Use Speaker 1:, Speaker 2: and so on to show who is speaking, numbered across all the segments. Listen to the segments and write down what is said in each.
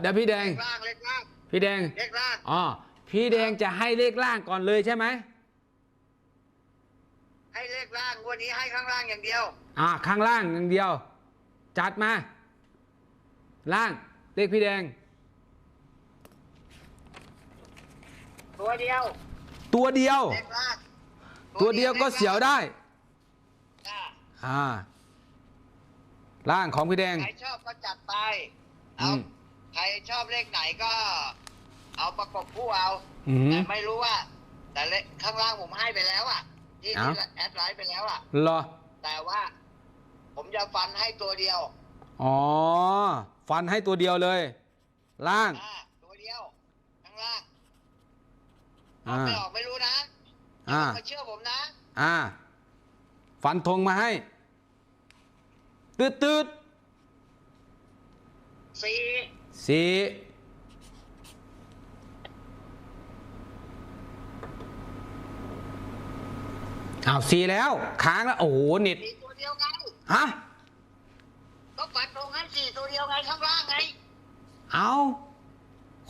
Speaker 1: เดี๋ยวพี่แดง
Speaker 2: เลขล่างเลขล่าง
Speaker 1: พี่แดง
Speaker 2: เลขล่าง
Speaker 1: อ๋อ พี่แดงจะให้เลขล่างก่อนเลยใช่ไหม
Speaker 2: ให้เลขล่างงวันนี้ให้ข้างล่างอย่างเดียว
Speaker 1: อ่า ข้างล่างอย่างเดียว จัดมา ล่าง เลขพี่แดง
Speaker 2: ตัวเดียว
Speaker 1: ตัวเดียว
Speaker 2: เลขล่าง
Speaker 1: ตัวเดียวก็เสียวได้
Speaker 2: จ้า
Speaker 1: อ่า ล่างของพี่แดง
Speaker 2: ใครชอบก็จัดไป
Speaker 1: อื
Speaker 2: เอา
Speaker 1: ม
Speaker 2: ใค รชอบเลขไหนก็ เอาประกบคู่เอา
Speaker 1: อืม
Speaker 2: แต่ไม่รู้ว่า แต่เลขข้างล่างผมให้ไปแล้วอะที่
Speaker 1: เอ้า
Speaker 2: ที่แอดไลน์ไปแล้วอะ
Speaker 1: เหรอ
Speaker 2: แต่ว่า ผมจะฟันให้ตัวเดียว
Speaker 1: อ๋อ ฟันให้ตัวเดียวเลย ล่าง
Speaker 2: อ่าตัวเดียว ข้างล่าง
Speaker 1: อ่า
Speaker 2: ไม่ออกไม่รู้นะ
Speaker 1: อ่า
Speaker 2: มาเชื่อผมนะ
Speaker 1: อ่า ฟันธงมาให้ ตืดตืด
Speaker 2: สี่
Speaker 1: สี่อ้าวสี่แล้ว ค้างแล้ว โอ้โหเน็ต
Speaker 2: สี่ตัวเดียวไง
Speaker 1: ฮะ
Speaker 2: ก็ฟันตรงให้สี่ตัวเดียวไงข้างล่างไง
Speaker 1: เอา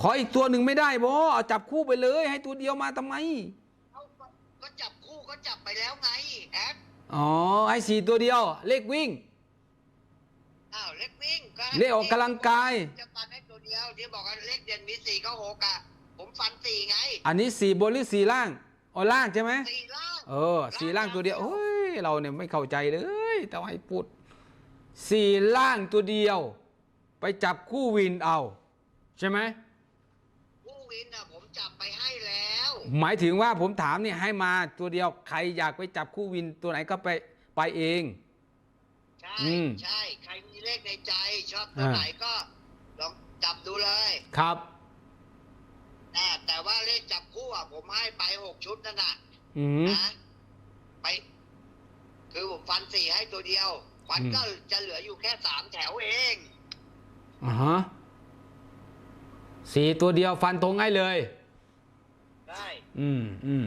Speaker 1: ขออีกตัวหนึ่งไม่ได้บอเอาจับคู่ไปเลย ให้ตัวเดียวมาทำไม
Speaker 2: เอาก็ก็จับคู่ก็จับไปแล้วไงแอด
Speaker 1: อ๋อให้สี่ตัวเดียว เลขวิ่ง
Speaker 2: อ้าวเล็กวิ่งก็
Speaker 1: เลขออกกำลังกาย
Speaker 2: จะฟันให้ตัว เดียวที่บอกว่าเลขเด่นมีสี่ก็หกอะผมฟันสี่ไง
Speaker 1: อันนี้สี่บนหรือสี่ล่างอ๋อล่างใช่ไหม
Speaker 2: สี่ล่าง
Speaker 1: เออสี่ล่างตัวเดียวเฮ้ยเราเนี่ยไม่เข้าใจเลยแต่ว่าให้พูดสี่ล่างตัวเดียว ไปจับคู่วินเอา ใช่ไหม
Speaker 2: ผู้วินอะผมจับไปให้แล้ว
Speaker 1: หมายถึงว่าผมถามเนี่ยให้มาตัวเดียวใครอยากไปจับคู่วินตัวไหนก็ไปไปเอง
Speaker 2: ใช่
Speaker 1: อืม
Speaker 2: ใช่ใครมีเลขในใจชอบตัว
Speaker 1: อ่า
Speaker 2: ไหนก็ลอง จับดูเลย
Speaker 1: ครับ
Speaker 2: แต่แต่ว่าเลขจับคู่อะผมให้ไปหกชุดนั่นน่ะ
Speaker 1: อืม
Speaker 2: นะไป คือผมฟันสี่ให้ตัวเดียวฟัน
Speaker 1: อืม
Speaker 2: ก็จะเหลืออยู่แค่สามแถวเอง
Speaker 1: อ่าฮะสี่ตัวเดียวฟันธงให้เลย
Speaker 2: ได้
Speaker 1: อืมอืม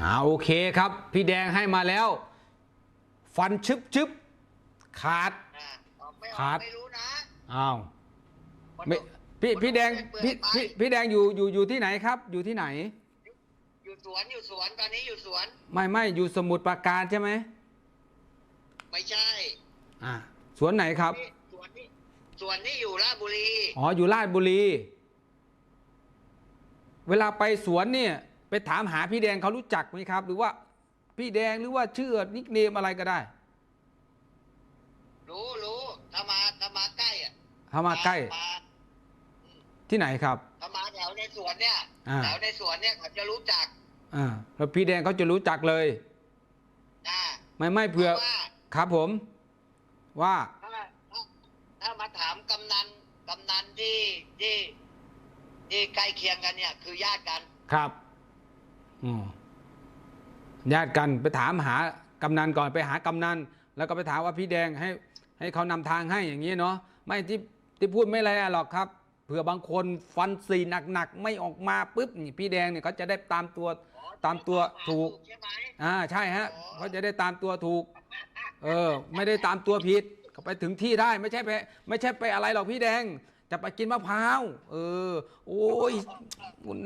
Speaker 1: อ่าโอเคครับ พี่แดงให้มาแล้ว ฟันชึบชึบขาด
Speaker 2: อ่า ออกไม่อ
Speaker 1: ครั
Speaker 2: อบกไม่รู้นะ
Speaker 1: อ้าวไม่พี่พี่แดงพี่พี่พี่แดงอยู่อยู่อยู่ที่ไหนครับ อยู่ที่ไหน
Speaker 2: อยู่สวนอยู่สวนตอนนี้อยู่สวน
Speaker 1: ไม่ไม่อยู่สมุทรปราการใช่ไหม
Speaker 2: ไม่ใช่
Speaker 1: อ่าสวนไหนครับ
Speaker 2: นี่สวนนี่สวนนี่อยู่ราชบุรี
Speaker 1: อ๋ออยู่ราชบุรี เวลาไปสวนเนี่ย ไปถามหาพี่แดงเขารู้จักไหมครับ หรือว่า พี่แดงหรือว่าชื่อนิกเนมอะไรก็ได้
Speaker 2: รู้รู้ ถ้ามาถ้ามาใกล้อะ
Speaker 1: ถ้ามาใกล้
Speaker 2: มา
Speaker 1: ที่ไหนครับ
Speaker 2: ถ้ามาแถวในสวนเนี่ย
Speaker 1: อ่า
Speaker 2: แถวในสวนเนี่ยเขาจะรู้จัก
Speaker 1: อ่าแล้วพี่แดงเขาจะรู้จักเลย
Speaker 2: นะ
Speaker 1: ไม่ไม่เผื่อ
Speaker 2: พราะว่า
Speaker 1: ครับผม ว่า
Speaker 2: ถ้าถ้าถ้ามาถามกำนันกำนันที่ที่ที่ใกล้เคียงกันเนี่ย คือญาติกัน
Speaker 1: ครับอ๋อญาติกันไปถามหากำนันก่อนไปหากำนันแล้วก็ไปถามว่าพี่แดงให้ ให้เขานำทางให้อย่างนี้เนาะไม่ที่ที่พูดไม่อะไรหรอกครับเผื่อบางคนฟันสีหนักๆไม่ออกมาปุ๊บนี่พี่แดงเนี่ยเขาจะได้ตามตัวตามตัวถูกอ่าใช่ฮะเขาจะได้ตามตัวถูก เออ ไม่ได้ตามตัวผิดเขาไปถึงที่ได้ไม่ใช่ไปไม่ใช่ไปอะไรหรอกพี่แดง จะไปกินมะพร้าวเออ โอ้ย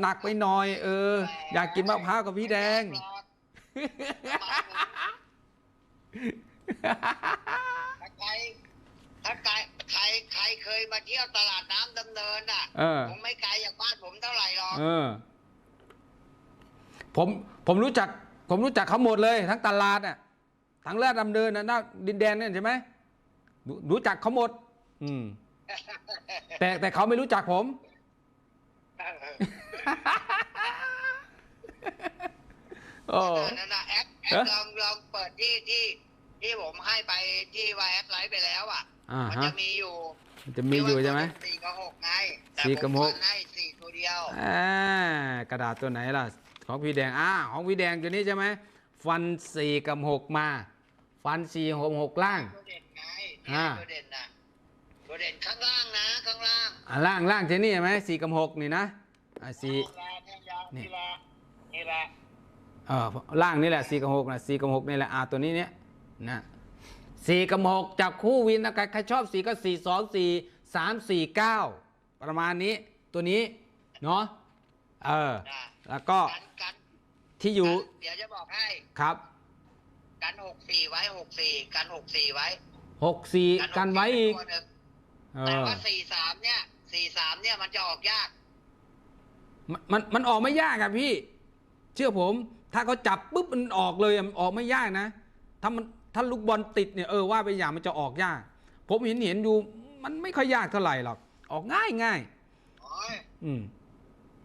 Speaker 1: หนักไปหน่อย เออ อยากกินมะพร้าวกับพี่แดง
Speaker 2: ถ้าใครใครใครเคยมาเที่ยวตลาดน้ำดำเนินน่ะ
Speaker 1: เออ
Speaker 2: ผมไม่ไกลจากบ้านผมเท่าไหร่หรอก
Speaker 1: เออ ผมผมรู้จัก ผมรู้จักเขาหมดเลย ทั้งตลาดน่ะทั้งแรกดำเนินนะหน้าดินแดนเนี่ยใช่ไหมรู้รู้จักเขาหมด อืม แต่แต่เขาไม่รู้จักผม โอ้
Speaker 2: นั่นน่ะแอดแอ
Speaker 1: เอ๊ะ
Speaker 2: ดลองลองเปิดที่ที่ที่ผมให้ไปที่ว่าแอดไลฟ์ไปแล้วอะ
Speaker 1: อ่า
Speaker 2: มัน
Speaker 1: ฮะ
Speaker 2: จะมีอยู่
Speaker 1: มันจะมีอยู่ใช่ไหม
Speaker 2: สี่กับหกไงแต่
Speaker 1: สี่กับหก
Speaker 2: ผมฟันให้สี่ตัวเดียว
Speaker 1: อ่ากระดาษตัวไหนล่ะ ของพี่แดงอ่าของพี่แดงตัวนี้ใช่ไหมฟันสี่กับหกมา ฟันสี่หกหกล่าง
Speaker 2: ตัวเด่นไง
Speaker 1: อ่า
Speaker 2: ตัวเด่นนะตัวเด่นข้างล่างนะ ข้างล่าง
Speaker 1: อ่าล่างล่างที่นี่ใช่ไหมสี่กับหกนี่นะอ่าสี่ นี่
Speaker 2: นี่แหละนี่แหละ
Speaker 1: เออล่างนี่แหละสี่กับหกนะสี่กับหกนี่แหละอ่าตัวนี้เนี่ยนะ สี่กับหกจับคู่วินนะใครใครชอบสี่ก็สี่สองสี่สามสี่เก้าประมาณนี้ตัวนี้ เนาะเออ
Speaker 2: นะ
Speaker 1: แล้วก็
Speaker 2: กันกัน
Speaker 1: ที่อยู่
Speaker 2: เดี๋ยวจะบอกให้
Speaker 1: ครับ
Speaker 2: กันหกสี่ไว้หกสี่กันหกสี่ไว้
Speaker 1: หกสี่กันไว้อีก
Speaker 2: ตัวหนึ่ง
Speaker 1: เอ
Speaker 2: แต่
Speaker 1: อ
Speaker 2: ว่าสี่สามเนี่ยสี่สามเนี่ยมันจะออกยาก
Speaker 1: มันมันมันออกไม่ยากอะพี่ เชื่อผม ถ้าเขาจับปุ๊บมันออกเลยอะมันออกไม่ยากนะถ้ามัน ถ้าลูกบอลติดเนี่ยเออว่าไปอย่างมันจะออกยาก ผมเห็นเห็นอยู่มันไม่ค่อยยากเท่าไหร่หรอก ออกง่ายง่าย
Speaker 2: โอ้ย
Speaker 1: อืม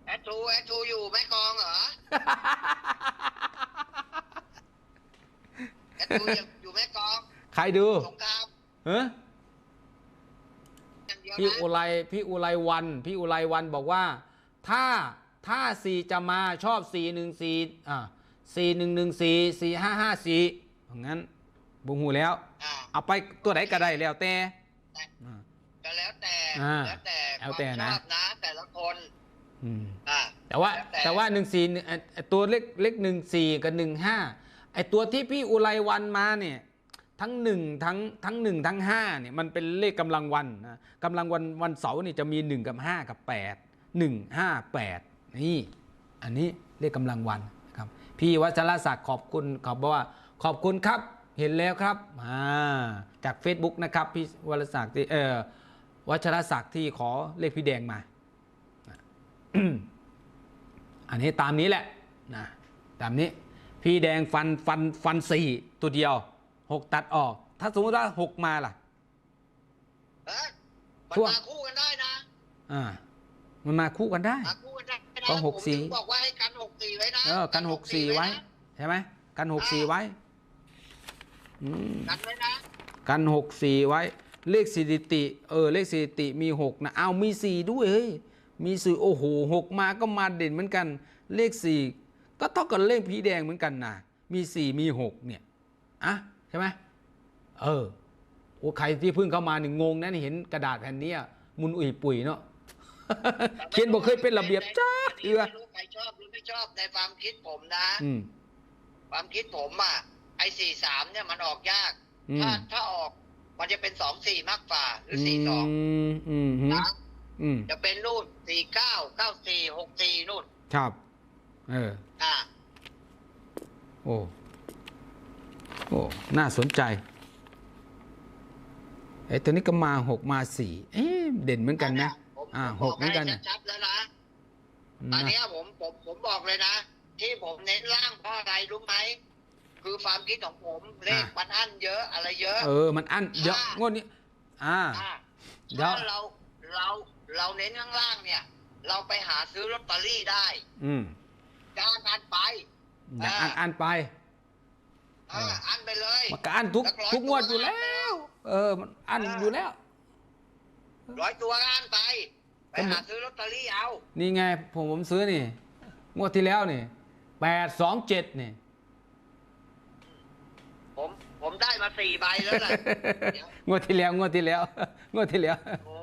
Speaker 2: แอดทูแอดทูอยู่แม่กลองเหรอแอดทูอยู่อยู่แม่กลอง
Speaker 1: ใครดู
Speaker 2: สงคราม
Speaker 1: เฮ้
Speaker 2: อย่างเดียว
Speaker 1: พี่
Speaker 2: นะ
Speaker 1: อุไรพี่อุไรวัน พี่อุไรวันบอกว่า ถ้าถ้าสี่จะมาชอบสี่หนึ่งสี่อ่าสี่หนึ่งหนึ่งสี่สี่ห้าห้าสี่งั้น บุงหูแล้ว
Speaker 2: อ่า
Speaker 1: เอาไปตัวไหนก็ได้แล้วแต่อ่า
Speaker 2: ก็แล้วแต่
Speaker 1: อ่า
Speaker 2: แล้วแต่
Speaker 1: แล้วแต่
Speaker 2: ความ
Speaker 1: นะ
Speaker 2: ชอบนะแต่ละคน
Speaker 1: อืม
Speaker 2: อ่า
Speaker 1: แต่ว่า
Speaker 2: แล้วแต่
Speaker 1: แต่ว่าหนึ่งสี่ตัวเลขเลขหนึ่งสี่กับหนึ่งห้าไอตัวที่พี่อุไรวันมาเนี่ยทั้งหนึ่งทั้งทั้งหนึ่งทั้งห้าเนี่ยมันเป็นเลขกำลังวันนะกำลังวันวันเสาร์นี่จะมีหนึ่งกับห้ากับแปดหนึ่งห้าแปดนี่อันนี้เลขกำลังวันนะครับพี่วัชรศักดิ์ขอบคุณขอบบอกว่าขอบคุณครับ เห็นแล้วครับอ่าจาก Facebook นะครับพี่วรศักดิ์ที่เออวัชรศักดิ์ที่ขอเลขพี่แดงมา อันนี้ตามนี้แหละนะตามนี้ พี่แดงฟันฟันฟันสี่ตัวเดียวหกตัดออก ถ้าสมมติว่าหกมาล่ะ
Speaker 2: เอ้ยมัน
Speaker 1: ช่วง
Speaker 2: มาคู่กันได้นะ
Speaker 1: อ่ามันมาคู่กันได้
Speaker 2: มาคู่กันได้นะ
Speaker 1: ก็หกสี่
Speaker 2: ผมถึงบอกว่าให้กันหกสี่ไว้นะ
Speaker 1: เออกันหกสี่ไว้ใช่ไหมกันหกสี่ไว้อืม
Speaker 2: กันไว้นะ
Speaker 1: กันหกสี่ไว้ เลขสถิติ เออ เลขสถิติมีหกนะ เอามีสี่ด้วยเฮ้ย มีสี่โอ้โหหกมาก็มาเด่นเหมือนกัน เลขสี่ก็เท่ากับเลขผีแดงเหมือนกันนะมีสี่มีหกเนี่ย อะ ใช่ไหมเออ โอ้ใครที่เพิ่งเข้ามาหนึ่งงงนะนี่เห็นกระดาษแผ่นเนี้ยมุนอุ่ยปุ๋ยเนาะเขียนบอกเคยเป็นระเบียบจ้า
Speaker 2: อัน
Speaker 1: เอื
Speaker 2: นี้
Speaker 1: อ
Speaker 2: ไม่รู้ใครชอบหรือไม่ชอบในความคิดผมนะ
Speaker 1: อืม
Speaker 2: ความคิดผมอะ ไอ้สี่สามเนี่ยมันออกยาก
Speaker 1: อืม
Speaker 2: ถ้าถ้าออกมันจะเป็นสองสี่มากกว่า หรือสี่สอง
Speaker 1: มอืมอืม
Speaker 2: นะ
Speaker 1: อืม
Speaker 2: จะเป็นนู่นสี่เก้าเก้าสี่หกสี่นู่น
Speaker 1: ครับ เออ
Speaker 2: อ่า
Speaker 1: โอ้ โอ้ น่าสนใจ ไอ้ตัวนี้ก็มาหกมาสี่เอ๊ะเด่นเหมือนกันนะ
Speaker 2: ผม
Speaker 1: อ่า
Speaker 2: ผม
Speaker 1: หกเหมือนกัน
Speaker 2: บ
Speaker 1: นะ
Speaker 2: ให้ชัดๆแล้วนะตอน
Speaker 1: นะ
Speaker 2: เนี้ยผมผมผมบอกเลยนะ ที่ผมเน้นล่างเพราะอะไรรู้ไหม คือความคิดของผม เลขมันอั้นเยอะอะไรเยอะ
Speaker 1: เออ มันอันเดี๋ยวงวดนี้ อ่า
Speaker 2: อ่า
Speaker 1: เดี๋ยว
Speaker 2: ถ้าเราเราเราเน้นข้างล่างเนี่ย เราไปหาซื้อลอตเตอรี่ได้
Speaker 1: อืม
Speaker 2: จ้างอันไป
Speaker 1: อย่าอันอันไป
Speaker 2: อ่า
Speaker 1: เออ
Speaker 2: อันไปเลย
Speaker 1: มันก็อันทุก
Speaker 2: สักร้อย
Speaker 1: ทุกงวด
Speaker 2: ตัว
Speaker 1: อยู่แล้ว เออ มันอัน
Speaker 2: อ่า
Speaker 1: อยู่แล้ว
Speaker 2: ร้อยตัวก็อันไป ไป
Speaker 1: ก็มัน
Speaker 2: หาซื้อลอตเตอรี่เอา
Speaker 1: นี่ไง ผมผมซื้อนี่ งวดที่แล้วนี่แปดสองเจ็ดนี่
Speaker 2: ผมผมได้มาสี่ใบแล้วแหละเดี๋ยว
Speaker 1: งวดที่แล้ว งวดที่แล้ว งวดที่แล้ว
Speaker 2: โอ้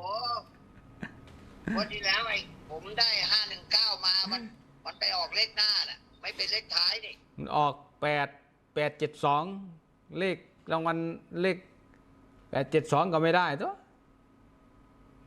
Speaker 2: วันที่แล้วไอ้ผมได้ห้าหนึ่งเก้ามา มัน มันไปออกเลขหน้าน่ะ ไม่เป็นเลขท้ายนี่
Speaker 1: มันออกแปดแปดเจ็ดสองเลขรางวัลเลขแปดเจ็ดสองก็ไม่ได้ตัว